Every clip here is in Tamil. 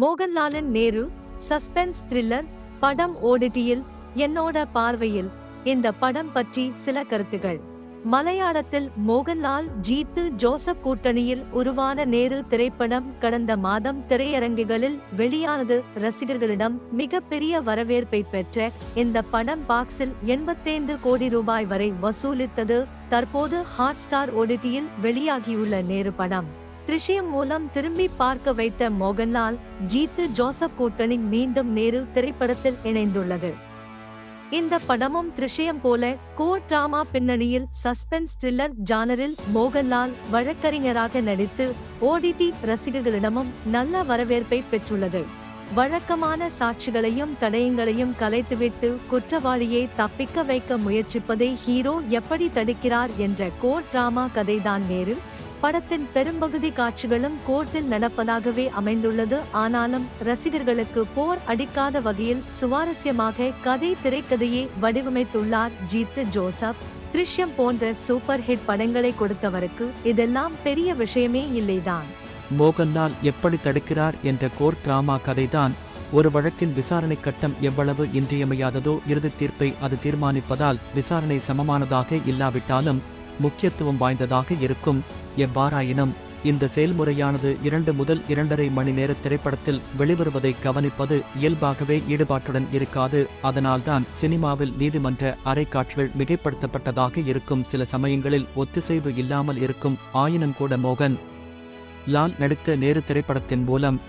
மோகன்லாலின் நேரு சஸ்பென்ஸ் த்ரில்லர் படம் ஓடிடியில் என்னோட பார்வையில் இந்த படம் பற்றி சில கருத்துகள். மலையாளத்தில் மோகன்லால் ஜீத்து ஜோசப் கூட்டணியில் உருவான நேரு திரைப்படம் கடந்த மாதம் திரையரங்குகளில் வெளியானது. ரசிகர்களிடம் மிகப்பெரிய வரவேற்பை பெற்ற இந்த படம் பாக்ஸில் எண்பத்தைந்து கோடி ரூபாய் வரை வசூலித்தது. தற்போது ஹாட் ஸ்டார் ஓடிடியில் வெளியாகியுள்ள நேரு படம். திருஷ்யம் மூலம் திரும்பி பார்க்க வைத்த மோகன்லால் ஜீத்து ஜோசப் கூட்டணி மீண்டும் நேரு திரைப்படத்தில் இணைந்துள்ளது. இந்த படமும் திருஷயம் போல கோ டிராமா பின்னணியில் சஸ்பென்ஸ் த்ரில்லர் ஜானரில் மோகன்லால் வழக்கறிஞராக நடித்து ஓடிடி ரசிகர்களிடமும் நல்ல வரவேற்பை பெற்றுள்ளது. வழக்கமான சாட்சிகளையும் தடயங்களையும் கலைத்துவிட்டு குற்றவாளியை தப்பிக்க வைக்க முயற்சிப்பதை ஹீரோ எப்படி தடுக்கிறார் என்ற கோ டிராமா கதைதான் நேரு. படத்தின் பெரும்பகுதி காட்சிகளும் கோர்ட்டில் நடப்பதாகவே அமைந்துள்ளது. ஆனாலும் ரசிகர்களுக்கு போர் அடிக்காத வகையில் சுவாரஸ்யமாக கதை திரைக்கதையை வடிவமைத்துள்ளார் ஜீத்து ஜோசப். திருஷ்யம் போன்ற சூப்பர் ஹிட் படங்களை கொடுத்தவருக்கு இதெல்லாம் பெரிய விஷயமே இல்லைதான். மோகன்லால் எப்படி தடுக்கிறார் என்ற கோர் டிராமா கதைதான் ஒரு வழக்கின் விசாரணை கட்டம் எவ்வளவு இன்றியமையாததோ இறுதி தீர்ப்பை அது தீர்மானிப்பதால் விசாரணை சமமானதாக இல்லாவிட்டாலும் முக்கியத்துவம் வாய்ந்ததாக இருக்கும். எவ்வாறாயினும் இந்த செயல்முறையானது இரண்டு முதல் இரண்டரை மணி நேர திரைப்படத்தில் வெளிவருவதை கவனிப்பது இயல்பாகவே ஈடுபாட்டுடன் இருக்காது. அதனால்தான் சினிமாவில் நீதிமன்ற அரைக்காட்சிகள் மிகைப்படுத்தப்பட்டதாக இருக்கும். சில சமயங்களில் ஒத்திசைவு இல்லாமல் இருக்கும். ஆயினும் கூட மோகன் லால் நடித்த நேரு திரைப்படத்தின் மூலம்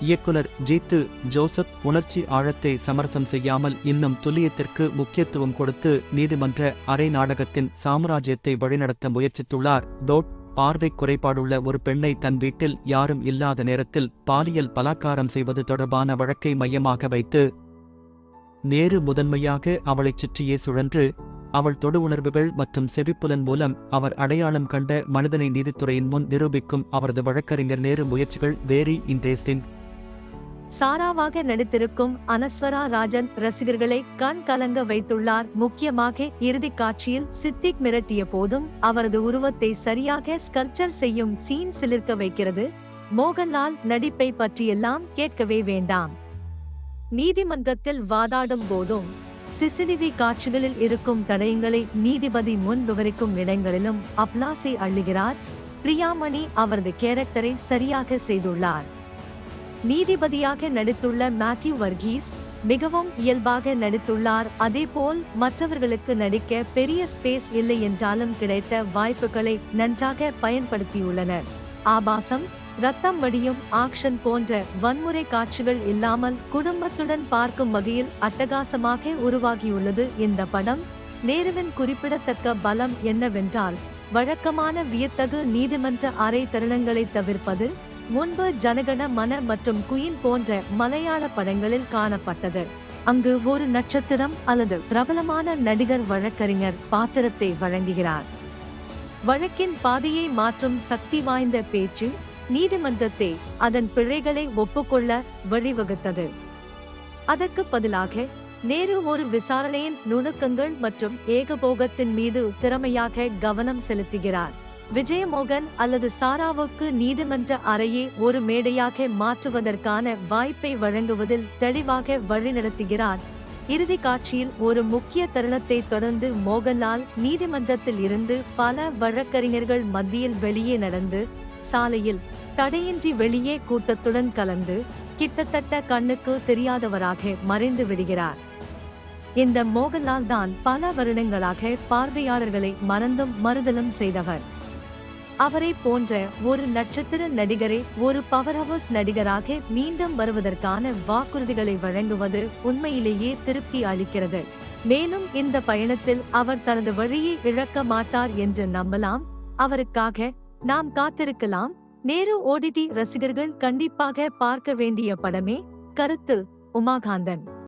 இயக்குனர் ஜீத்து ஜோசப் உணர்ச்சி ஆழத்தை சமரசம் செய்யாமல் இன்னும் துல்லியத்திற்கு முக்கியத்துவம் கொடுத்து நீதிமன்ற அரை நாடகத்தின் சாம்ராஜ்யத்தை வழிநடத்த முயற்சித்துள்ளார். டோட் பார்வை குறைபாடுள்ள ஒரு பெண்ணை தன் வீட்டில் யாரும் இல்லாத நேரத்தில் பாலியல் பலாத்காரம் செய்வது தொடர்பான வழக்கை மையமாக வைத்து நேரு முதன்மையாக அவளைச் சுற்றியே சுழன்று அவள் தொடு உணர்வுகள் மற்றும் செவிப்புலன் மூலம் அவர் அடையாளம் கண்ட மனிதனை நீதித்துறையின் முன் நிரூபிக்கும் அவரது வழக்கறிஞர் நேரு முயற்சிகள் வேரி இன்ட்ரெஸ்டிங் சாராவாக நடித்திருக்கும் அனஸ்வரா ராஜன் ரசிகர்களை கண் கலங்க வைத்துள்ளார். முக்கியமாக இறுதிக் காட்சியில் சித்திக் மிரட்டிய போதும் அவரது உருவத்தை சரியாக ஸ்கல்ச்சர் செய்யும் சீன் சிலிர்க்க வைக்கிறது. மோகன்லால் நடிப்பை பற்றியெல்லாம் கேட்கவே வேண்டாம். நீதிமன்றத்தில் வாதாடும் போதும் சிசிடிவி காட்சிகளில் இருக்கும் தடயங்களை நீதிபதி முன் விவரிக்கும் இடங்களிலும் அப்லாசை அள்ளுகிறார். பிரியாமணி அவரது கேரக்டரை சரியாக செய்துள்ளார். நீதிபதியாக நடித்துள்ள மேத்யூ வர்கீஸ் மிகவும் இயல்பாக நடித்துள்ளார். அதேபோல் மற்றவர்களுக்கு நடிக்க பெரிய ஸ்பேஸ் இல்லை என்றாலும் கிடைத்த வாய்ப்புகளை நன்றாக பயன்படுத்தியுள்ளனர் ஆபாசம் ரத்தம் வடியும் ஆக்ஷன் போன்ற வன்முறை காட்சிகள் இல்லாமல் குடும்பத்துடன் பார்க்கும் வகையில் அட்டகாசமாக உருவாகியுள்ளது. இந்த படம் நேருவின் குறிப்பிடத்தக்க பலம் என்னவென்றால் வழக்கமான வியத்தகு நீதிமன்ற அறை தருணங்களை தவிர்ப்பது முன்பு ஜனகண மன மற்றும் குயின் போன்ற மலையாள படங்களில் காணப்பட்டது. அங்கு ஒரு நட்சத்திரம் அல்லது பிரபலமான நடிகர் வழக்கறிஞர் பாத்திரத்தை வழங்குகிறார். வழக்கின் பாதையை மாற்றும் சக்தி வாய்ந்த பேச்சு நீதிமன்றத்தை அதன் பிழைகளை ஒப்புக்கொள்ள வழிவகுத்தது. அதற்கு பதிலாக நேரு ஒரு விசாரணையின் நுணுக்கங்கள் மற்றும் ஏகபோகத்தின் மீது திறமையாக கவனம் செலுத்துகிறார். விஜயமோகன் அல்லது சாராவுக்கு நீதிமன்ற அறையை ஒரு மேடையாக மாற்றுவதற்கான வாய்ப்பை வழங்குவதில் தெளிவாக வழிநடத்துகிறார். இறுதி காட்சியில் ஒரு முக்கிய தருணத்தை தொடர்ந்து மோகன்லால் நீதிமன்றத்தில் இருந்து பல வழக்கறிஞர்கள் மத்தியில் வெளியே நடந்து சாலையில் தடையின்றி வெளியே கூட்டத்துடன் கலந்து கிட்டத்தட்ட கண்ணுக்கு தெரியாதவராக மறைந்து விடுகிறார். இந்த மோகன்லால் தான் பல வருடங்களாக பார்வையாளர்களை மறந்தும் மறுதலும் செய்தவர். அவரை போன்ற ஒரு நட்சத்திர நடிகரை ஒரு பவர் ஹவுஸ் நடிகராக மீண்டும் வருவதற்கான வாக்குறுதிகளை வழங்குவது உண்மையிலேயே திருப்தி அளிக்கிறது. மேலும் இந்த பயணத்தில் அவர் தனது வழியை இழக்க மாட்டார் என்று நம்பலாம். அவருக்காக நாம் காத்திருக்கலாம். நேரு ஓடிடி ரசிகர்கள் கண்டிப்பாக பார்க்க வேண்டிய படமே கருத்து உமாகாந்தன்.